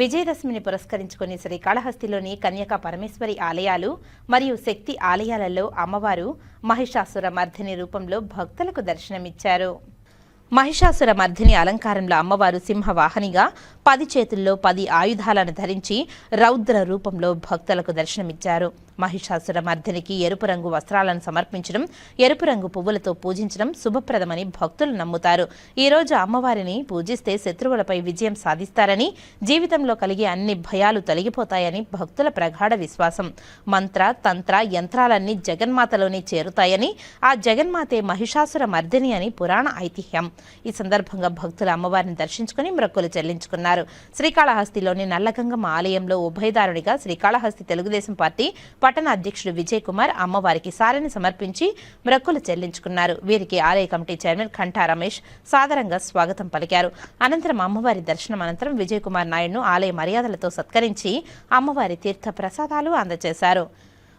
విజయదశమిని పురస్కరించుకుని శ్రీకాళహస్తిలోని కన్యకా పరమేశ్వరి ఆలయాలు మరియు శక్తి ఆలయాలలో అమ్మవారు మహిషాసుర మర్ధిని రూపంలో భక్తులకు దర్శనమిచ్చారు. మహిషాసుర మర్దిని అలంకారంలో అమ్మవారు సింహవాహనిగా పది చేతుల్లో పది ఆయుధాలను ధరించి రౌద్ర రూపంలో భక్తులకు దర్శనమిచ్చారు. మహిషాసుర మర్దినికి ఎరుపు రంగు వస్త్రాలను సమర్పించడం ఎరుపు రంగు పువ్వులతో పూజించడం శుభప్రదమని భక్తులు నమ్ముతారు. ఈ రోజు అమ్మవారిని పూజిస్తే శత్రువులపై విజయం సాధిస్తారని జీవితంలో కలిగే అన్ని భయాలు తొలగిపోతాయని భక్తుల ప్రగాఢ విశ్వాసం. మంత్ర తంత్ర యంత్రాలన్నీ జగన్మాతలోనే చేరుతాయని ఆ జగన్మాతే మహిషాసుర మర్దిని అని పురాణ ఐతిహ్యం. ఈ సందర్భంగా భక్తులు అమ్మవారిని దర్శించుకుని మ్రక్కులు చెల్లించుకున్నారు. శ్రీకాళహస్తిలోని నల్లగంగమ్మ ఆలయంలో ఉభయదారుడిగా శ్రీకాళహస్తి తెలుగుదేశం పార్టీ పట్టణ అధ్యక్షుడు విజయ్ కుమార్ అమ్మవారికి సారెని సమర్పించి మ్రక్కులు చెల్లించుకున్నారు. వీరికి ఆలయ కమిటీ చైర్మన్ కంఠా రమేష్ సాదరంగా స్వాగతం పలికారు. అనంతరం అమ్మవారి దర్శనం అనంతరం విజయ్ కుమార్ నాయుడును ఆలయ మర్యాదలతో సత్కరించి అమ్మవారి తీర్థ ప్రసాదాలు అందజేశారు.